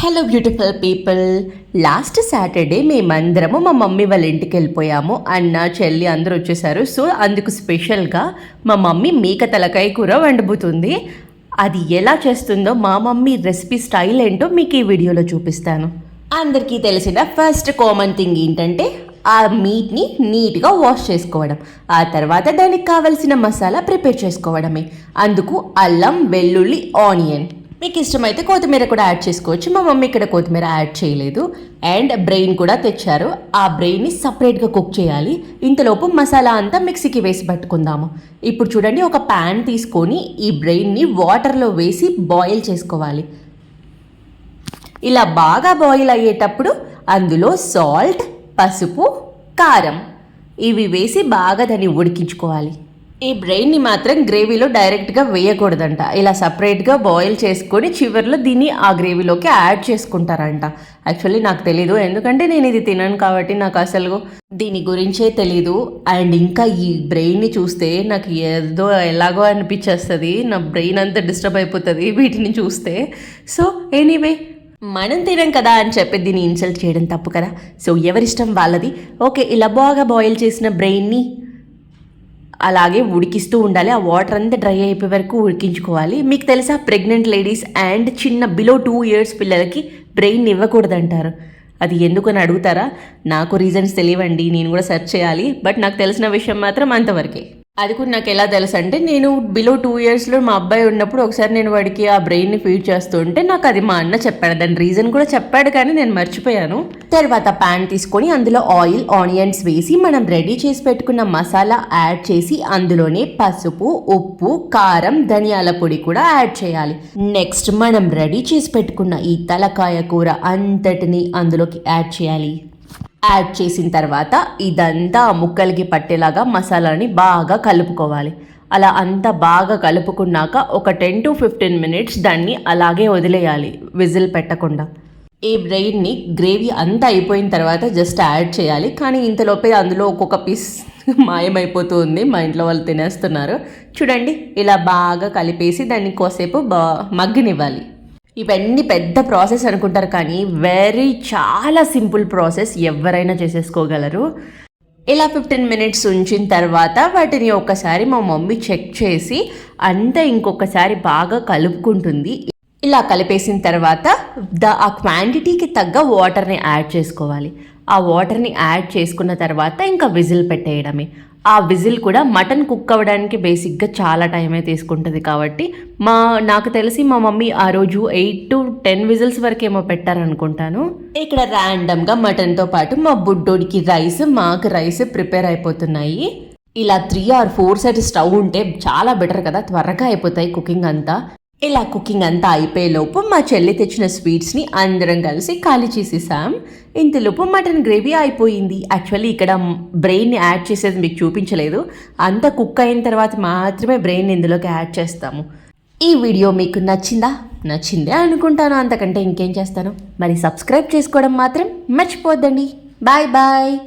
Hello beautiful people last Saturday మేమందరము మా mummy వాళ్ళ ఇంటికి వెళ్ళిపోయాము. అన్న చెల్లి అందరూ వచ్చేసారు. సో అందుకు స్పెషల్గా మా మమ్మీ మేక తలకాయ కూర వండబోతుంది అది ఎలా చేస్తుందో మా మమ్మీ రెసిపీ స్టైల్ ఏంటో మీకు ఈ వీడియోలో చూపిస్తాను. అందరికీ తెలిసిన ఫస్ట్ కామన్ థింగ్ ఏంటంటే ఆ మీట్ని నీట్గా వాష్ చేసుకోవడం. ఆ తర్వాత దానికి కావలసిన మసాలా ప్రిపేర్ చేసుకోవడమే. అందుకు అల్లం వెల్లుల్లి ఆనియన్. మీకు ఇష్టమైతే కొత్తిమీర కూడా యాడ్ చేసుకోవచ్చు. మా మమ్మీ ఇక్కడ కొత్తిమీర యాడ్ చేయలేదు. అండ్ బ్రెయిన్ కూడా తెచ్చారు. ఆ బ్రెయిన్ని సపరేట్గా కుక్ చేయాలి. ఇంతలోపు మసాలా అంతా మిక్సీకి వేసి పట్టుకుందాము. ఇప్పుడు చూడండి ఒక ప్యాన్ తీసుకొని ఈ బ్రెయిన్ని వాటర్లో వేసి బాయిల్ చేసుకోవాలి. ఇలా బాగా బాయిల్ అయ్యేటప్పుడు అందులో సాల్ట్ పసుపు కారం ఇవి వేసి బాగా దాన్ని ఉడికించుకోవాలి. ఈ బ్రెయిన్ని మాత్రం గ్రేవీలో డైరెక్ట్గా వేయకూడదంట. ఇలా సపరేట్గా బాయిల్ చేసుకొని చివరిలో దీన్ని ఆ గ్రేవీలోకి యాడ్ చేసుకుంటారంట. యాక్చువల్లీ నాకు తెలీదు. ఎందుకంటే నేను ఇది తినను కాబట్టి నాకు అసలు దీని గురించే తెలీదు. అండ్ ఇంకా ఈ బ్రెయిన్ని చూస్తే నాకు ఏదో ఎలాగో అనిపించేస్తుంది. నా బ్రెయిన్ అంతా డిస్టర్బ్ అయిపోతుంది వీటిని చూస్తే. సో ఎనీవే మనం తినం కదా అని చెప్పి దీన్ని ఇన్సల్ట్ చేయడం తప్పు కదా? సో ఎవరిష్టం వాళ్ళది? ఓకే ఇలా బాగా బాయిల్ చేసిన బ్రెయిన్ని అలాగే ఉడికిస్తూ ఉండాలి. ఆ వాటర్ అంతా డ్రై అయిపోయే వరకు ఉడికించుకోవాలి. మీకు తెలుసా ప్రెగ్నెంట్ లేడీస్ అండ్ చిన్న బిలో టూ ఇయర్స్ పిల్లలకి బ్రెయిన్ ఇవ్వకూడదంటారు. అది ఎందుకని అడుగుతారా? నాకు రీజన్స్ తెలియవండి నేను కూడా సెర్చ్ చేయాలి. బట్ నాకు తెలిసిన విషయం మాత్రం అంతవరకే. అది కూడా నాకు ఎలా తెలుసు అంటే నేను బిలో టూ ఇయర్స్లో మా అబ్బాయి ఉన్నప్పుడు ఒకసారి నేను వాడికి ఆ బ్రెయిన్ని ఫీడ్ చేస్తుంటే నాకు అది మా అన్న చెప్పాడు. దాని రీజన్ కూడా చెప్పాడు కానీ నేను మర్చిపోయాను. తర్వాత ప్యాన్ తీసుకొని అందులో ఆయిల్ ఆనియన్స్ వేసి మనం రెడీ చేసి పెట్టుకున్న మసాలా యాడ్ చేసి అందులోనే పసుపు ఉప్పు కారం ధనియాల పొడి కూడా యాడ్ చేయాలి. నెక్స్ట్ మనం రెడీ చేసి పెట్టుకున్న ఈ తలకాయ కూర అంతటిని అందులోకి యాడ్ చేయాలి. యాడ్ చేసిన తర్వాత ఇదంతా ముక్కలకి పట్టేలాగా మసాలాని బాగా కలుపుకోవాలి. అలా అంతా బాగా కలుపుకున్నాక ఒక టెన్ టు ఫిఫ్టీన్ మినిట్స్ దాన్ని అలాగే వదిలేయాలి విజిల్ పెట్టకుండా. ఈ బ్రెయిన్ని గ్రేవీ అంతా అయిపోయిన తర్వాత జస్ట్ యాడ్ చేయాలి. కానీ ఇంతలోపే అందులో ఒక్కొక్క పీస్ మాయమైపోతుంది. మా ఇంట్లో వాళ్ళు తినేస్తున్నారు. చూడండి ఇలా బాగా కలిపేసి దాన్ని కోసేపు బా మగ్గనివ్వాలి. ఇవన్నీ పెద్ద ప్రాసెస్ అనుకుంటారు కానీ వెరీ చాలా సింపుల్ ప్రాసెస్ ఎవరైనా చేసేసుకోగలరు. ఇలా ఫిఫ్టీన్ మినిట్స్ ఉంచిన తర్వాత వాటిని ఒకసారి మా మమ్మీ చెక్ చేసి అంతా ఇంకొకసారి బాగా కలుపుకుంటుంది. ఇలా కలిపేసిన తర్వాత ద ఆ క్వాంటిటీకి తగ్గ వాటర్ని యాడ్ చేసుకోవాలి. ఆ వాటర్ని యాడ్ చేసుకున్న తర్వాత ఇంకా విజిల్ పెట్టేయడమే. ఆ విజిల్ కూడా మటన్ కుక్ అవ్వడానికి బేసిక్గా చాలా టైమే తీసుకుంటుంది కాబట్టి మా నాకు తెలిసి మా మమ్మీ ఆ రోజు ఎయిట్ టు టెన్ విజిల్స్ వరకేమో పెట్టారనుకుంటాను. ఇక్కడ ర్యాండమ్గా మటన్తో పాటు మా బుడ్డోడికి రైస్ మాకు రైస్ ప్రిపేర్ అయిపోతున్నాయి. ఇలా three or four side stove ఉంటే చాలా బెటర్ కదా త్వరగా అయిపోతాయి కుకింగ్ అంతా. ఇలా కుకింగ్ అంతా అయిపోయేలోపు మా చెల్లి తెచ్చిన స్వీట్స్ని అందరం కలిసి ఖాళీ చేసేసాం. ఇంతలోపు మటన్ గ్రేవీ అయిపోయింది. యాక్చువల్లీ ఇక్కడ బ్రెయిన్ని యాడ్ చేసేది మీకు చూపించలేదు. అంత కుక్ అయిన తర్వాత మాత్రమే బ్రెయిన్ ఇందులోకి యాడ్ చేస్తాము. ఈ వీడియో మీకు నచ్చిందా? నచ్చిందే అనుకుంటాను. అంతకంటే ఇంకేం చేస్తాను? మరి సబ్స్క్రైబ్ చేసుకోవడం మాత్రం మర్చిపోద్దండి. Bye bye